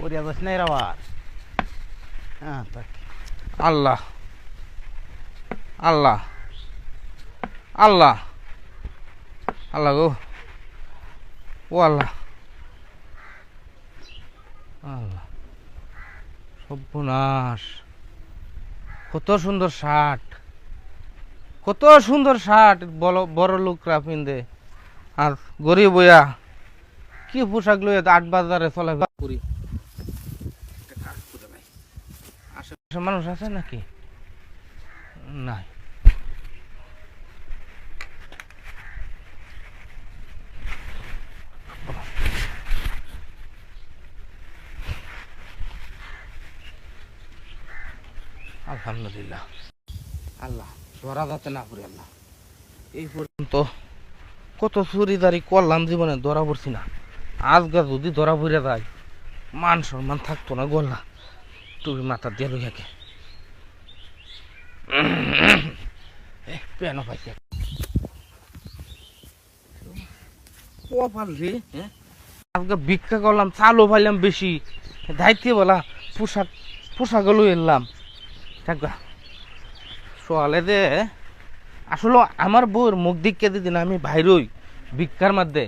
পরিয়া যাস নাই আবার হ্যাঁ তাক আল্লাহ আল্লাহ আল্লাহ আল্লাহ গো ও আল্লাহ আল্লাহ সর্বনাশ কত সুন্দর শার্ট. কত সুন্দর শার্ট বড় বড় লোকরা পিন্দে আর গরিব বইয়া কি পোশাক লইয়া আট বাজারে চলে? করি মানুষ আছে নাকি? নাই। আলহামদুলিল্লাহ। আল্লাহ ধরা যাতে না করি আল্লাহ। এই পর্যন্ত কত চুরিদারি করলাম জীবনে ধরা পড়ছি না। আজকে যদি ধরা পড়ে যায়, মান সম্মান থাকতো না গল্লা তুমি মাথা দিয়ে লইয়াকে পেন পাইছে কপাল রে? আজকে ভিক্ষা করলাম চালও পাইলাম বেশি। দায়িত্ব বলা পোশাক পোশাকগুলো এলাম থাকবা সোয়ালে দে। আসলে আমার বউর মুখ দিককে দিদিন আমি বাইরই ভিক্ষার মধ্যে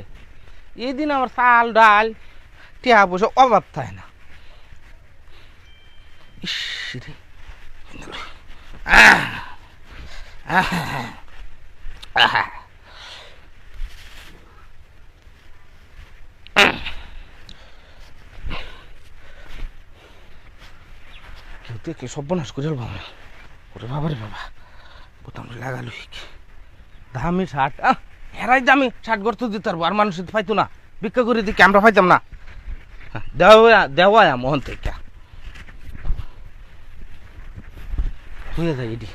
এই দিন আমার চাল ডাল টিয়া পয়সা অভাব থাকে না। ইস রে! আহ! আহ! সর্বনাশ করে বাবা ওরে বাবা রে বাবা, বোতাম লাগালো দামি শার্ট হেরাই দামি শার্ট করতে দিতে পারব আর মানুষ পাইতো না ভিক্ষা করে দিকে আমরা পাইতাম না দেওয়া দেওয়া মোহন থেকে হয়ে যায় এটি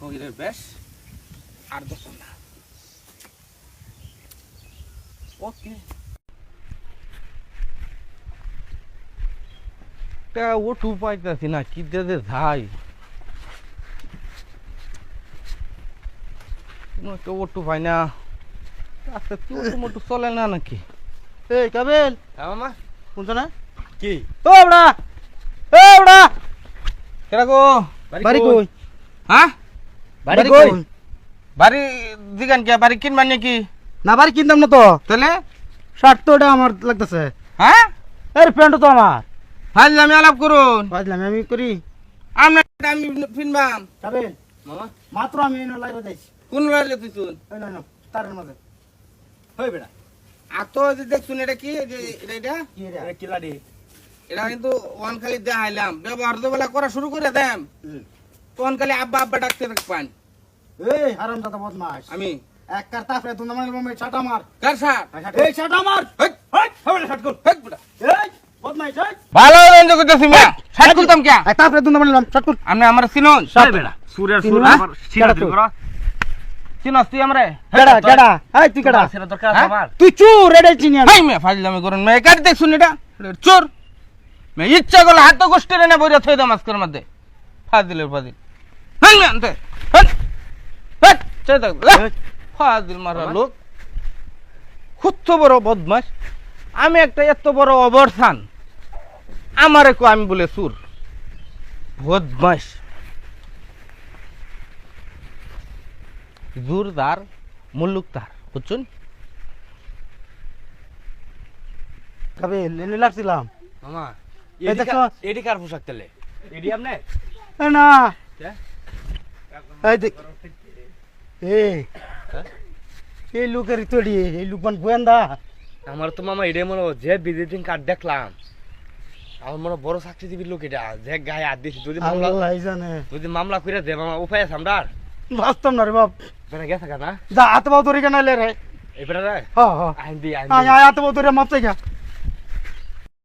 হইলে বেশ আর দশ না। ওকে। তা ওটু পাইতাছি না কি দে যাই কোনো একটা ওটু পাই না। আচ্ছা কি ওটু মোটু চলে না নাকি? এই কাবেল! হ্যাঁ মামা। শুনছো না? কি? ও বড়া! এ বড়া! কেরা গো? বাড়ি কই? হ্যাঁ? বাড়ি কই? বাড়ি দিগান কে? বাড়ি কিনবার নাকি? না বাড়ি কিনতাম না তো। তাহলে? শার্ট তো ওটা আমার লাগতেছে। হ্যাঁ? এর প্যান্ট তো আমার। ফাইল আমি আলাপ করুন আমি করি আমরা আমি ফিনবাম মামা মাত্র আমি এনে লাইভ কোন লাইলে তুই তুই না না তার মাঝে হই বেটা আর তো যে দেখছুন এটা কি এটা এটা কিলাডি এটা কিন্তু ওয়ান খালি দেখাইলাম ব্যবহার তো বেলা করা শুরু করে দেম তখন খালি আব্বা আব্বা ডাকতে পান এই হারাম দাদা বদমাস আমি এক কার তুই নামাইল ছাটা মার কার সার এই ছাটা মার হেট, হেই হবে শার্ট কর হেট বেটা। এই ভালো মিয়া শার্ট খুলতাম নামাইল শার্ট কর আপনি আমার চিনুন বেটা সুরের সুর? আমার করা তুই আমরে কেডা কেডা এই তুই কেডা দরকার হ্যাঁ? আমার তুই রেডে চিনি আমি করুন কাট দেখছুন এটা এটা চোর মে ইচ্ছা করলে হাত গোষ্ঠী রে না থই দাম আজকের মধ্যে ফাজিলের ফাজিল হাই মে আনতে চাই দেখ ফাজিল মারা লোক কত বড় বদমাস আমি একটা এত বড় অবর্থান আমারে কো আমি বলে সুর। বদমাস জোরদার মুল্লুকদার বুঝছেন? কবে লেনে লাগছিলাম। মামা এই দেখো। এডি কার পোশাক তেলে এডি আপনি না। কে? এই দেখ। এই? এই লোকের তৈরি এই লোক মান গোয়েন্দা আমার তো মামা এটাই মনে হয়, যে ভিজিটিং কার্ড দেখলাম। আমার মনে বড় চাকরিজীবীর লোক এটা। যে গায়ে হাত দিয়েছি যদি মামলা জানে যদি মামলা করে দে মামা উপায় আছে আমরা বাস্তব না রে বাপ। বেটা গেছে না? যা আত্মবাউ তরিকা নাইলে রে? এই বেটা রে হ্যাঁ হ্যাঁ। আইন দি আইন আয় দি। আয় হাত বাউ তোর মাপতে গা